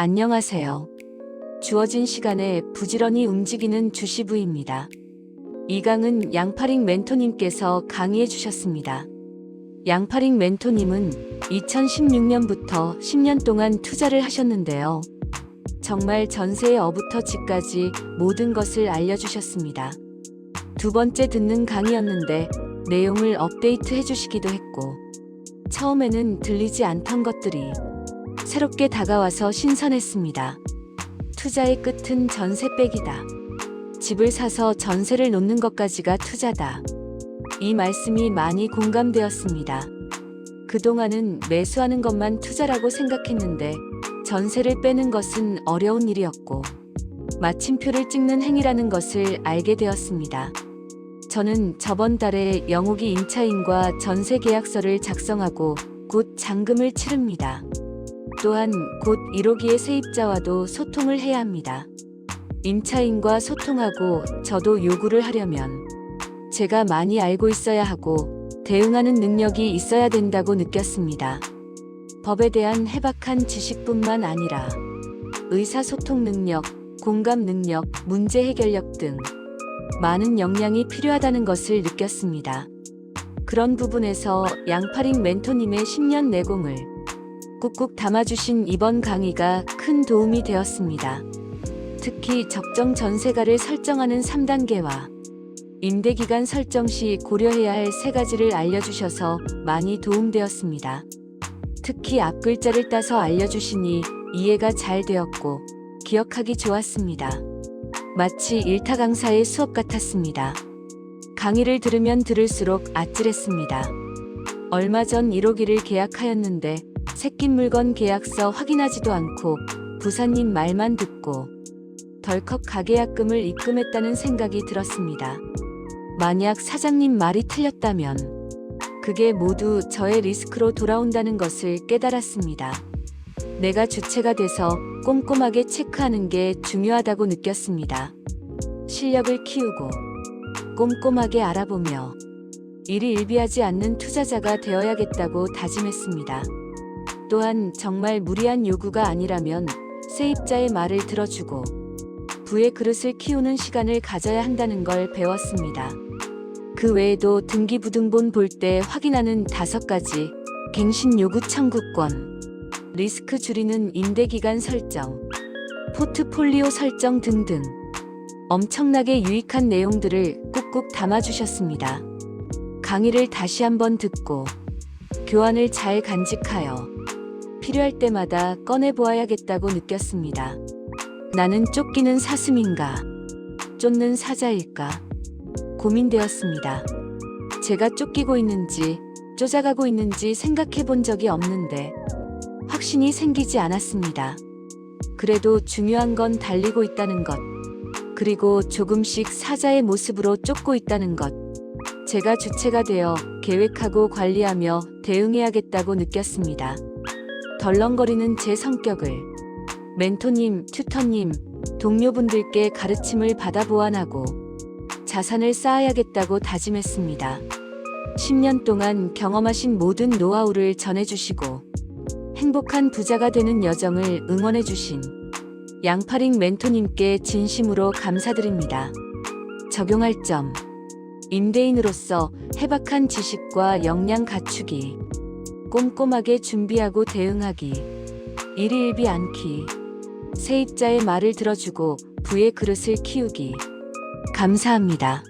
안녕하세요. 주어진 시간에 부지런히 움직이는 주시부입니다. 이 강은 양파링 멘토님께서 강의해 주셨습니다. 양파링 멘토님은 2016년부터 10년 동안 투자를 하셨는데요. 정말 전세의 어부터 집까지 모든 것을 알려주셨습니다. 두 번째 듣는 강의였는데 내용을 업데이트 해주시기도 했고, 처음에는 들리지 않던 것들이 새롭게 다가와서 신선했습니다. 투자의 끝은 전세 빼기다. 집을 사서 전세를 놓는 것까지가 투자다. 이 말씀이 많이 공감되었습니다. 그동안은 매수하는 것만 투자라고 생각했는데 전세를 빼는 것은 어려운 일이었고 마침표를 찍는 행위라는 것을 알게 되었습니다. 저는 저번 달에 영욱이 임차인과 전세 계약서를 작성하고 곧 잔금을 치릅니다. 또한 곧 1호기의 세입자와도 소통을 해야 합니다. 임차인과 소통하고 저도 요구를 하려면 제가 많이 알고 있어야 하고 대응하는 능력이 있어야 된다고 느꼈습니다. 법에 대한 해박한 지식뿐만 아니라 의사소통 능력, 공감 능력, 문제 해결력 등 많은 역량이 필요하다는 것을 느꼈습니다. 그런 부분에서 양파링 멘토님의 10년 내공을 꾹꾹 담아주신 이번 강의가 큰 도움이 되었습니다. 특히 적정 전세가를 설정하는 3단계와 임대기간 설정 시 고려해야 할 세 가지를 알려주셔서 많이 도움되었습니다. 특히 앞글자를 따서 알려주시니 이해가 잘 되었고 기억하기 좋았습니다. 마치 일타 강사의 수업 같았습니다. 강의를 들으면 들을수록 아찔했습니다. 얼마 전 1호기를 계약하였는데 새낀 물건 계약서 확인하지도 않고 부사님 말만 듣고 덜컥 가계약금을 입금했다는 생각이 들었습니다. 만약 사장님 말이 틀렸다면 그게 모두 저의 리스크로 돌아온다는 것을 깨달았습니다. 내가 주체가 돼서 꼼꼼하게 체크하는 게 중요하다고 느꼈습니다. 실력을 키우고 꼼꼼하게 알아보며 일이 일비하지 않는 투자자가 되어야겠다고 다짐했습니다. 또한 정말 무리한 요구가 아니라면 세입자의 말을 들어주고 부의 그릇을 키우는 시간을 가져야 한다는 걸 배웠습니다. 그 외에도 등기부등본 볼 때 확인하는 다섯 가지 갱신 요구 청구권, 리스크 줄이는 임대기간 설정, 포트폴리오 설정 등등 엄청나게 유익한 내용들을 꾹꾹 담아주셨습니다. 강의를 다시 한번 듣고 교환을 잘 간직하여 필요할 때마다 꺼내보아야겠다고 느꼈습니다. 나는 쫓기는 사슴인가? 쫓는 사자일까? 고민되었습니다. 제가 쫓기고 있는지, 쫓아가고 있는지 생각해 본 적이 없는데, 확신이 생기지 않았습니다. 그래도 중요한 건 달리고 있다는 것, 그리고 조금씩 사자의 모습으로 쫓고 있다는 것. 제가 주체가 되어 계획하고 관리하며 대응해야겠다고 느꼈습니다. 덜렁거리는 제 성격을 멘토님, 튜터님, 동료분들께 가르침을 받아 보완하고 자산을 쌓아야겠다고 다짐했습니다. 10년 동안 경험하신 모든 노하우를 전해주시고 행복한 부자가 되는 여정을 응원해주신 양파링 멘토님께 진심으로 감사드립니다. 적용할 점. 임대인으로서 해박한 지식과 역량 갖추기. 꼼꼼하게 준비하고 대응하기. 일희일비 않기. 세입자의 말을 들어주고 부의 그릇을 키우기. 감사합니다.